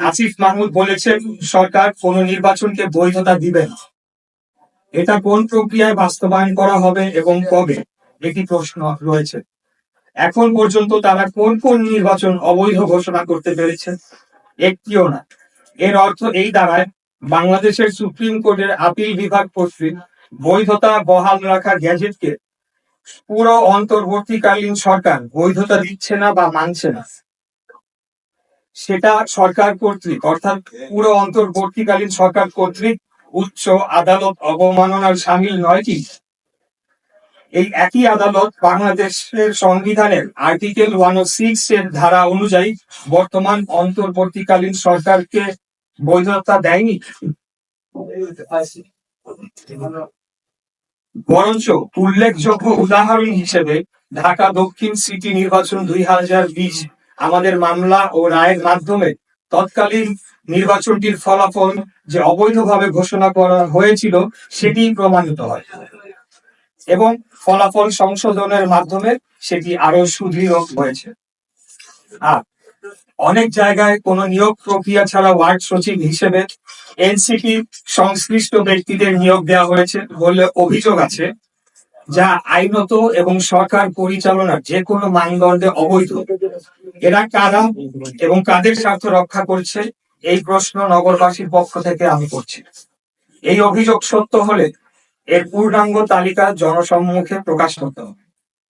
আসিফ মাহমুদ বলেছেন, সরকার কোন নির্বাচনকে বৈধতা দিবে না। এটা কোন প্রক্রিয়ায় বাস্তবায়ন করা হবে এবং কবে, এটি প্রশ্ন রয়েছে। এখন পর্যন্ত তারা কোন কোন নির্বাচন অবৈধ ঘোষণা করতে পেরেছে, একটিও না। এর অর্থ এই দাঁড়ায়, বাংলাদেশের সুপ্রিম কোর্টের আপিল বিভাগ কর্তৃক বৈধতা বহাল রাখা গ্যাজেটকে পুরো অন্তর্বর্তীকালীন সরকার বৈধতা দিচ্ছে না বা মানছে না। সেটা সরকার কর্তৃক, অর্থাৎ পুরো অন্তর্বর্তীকালীন সরকার কর্তৃক উচ্চ আদালত অবমাননার সামিল নয় কি? এই একই আদালত বাংলাদেশের সংবিধানের আর্টিকেল ওয়ান সিক্স এর ধারা অনুযায়ী বর্তমান অন্তর্বর্তীকালীন সরকারকে বৈধতা দেয়নি? বরঞ্চ উল্লেখযোগ্য উদাহরণ হিসেবে ঢাকা দক্ষিণ সিটি নির্বাচন দুই হাজার বিশ আমাদের মামলা ও রায়ের মাধ্যমে তৎকালীন নির্বাচনটির ফলাফল যে অবৈধভাবে ঘোষণা করা হয়েছিল, সেটি প্রমাণিত হয়। এবং ফলাফল সংশোধনের মাধ্যমে সেটি আরও সুদৃঢ় হয়েছে। আর অনেক জায়গায় কোনো নিয়োগ প্রক্রিয়া ছাড়া ওয়ার্ড সচিব হিসেবে এনসিপি সংশ্লিষ্ট ব্যক্তিদের নিয়োগ দেওয়া হয়েছে বলে অভিযোগ আছে। যা আইনত এবং সরকার পরিচালনার যে কোনো মানদণ্ডে অবৈধ। এরা কারা এবং কাদের স্বার্থ রক্ষা করছে, এই প্রশ্ন নগরবাসীর পক্ষ থেকে আমি করছি। এই অভিযোগ সত্য হলে এর পূর্ণাঙ্গ তালিকা জনসম্মুখে প্রকাশ করতে হবে।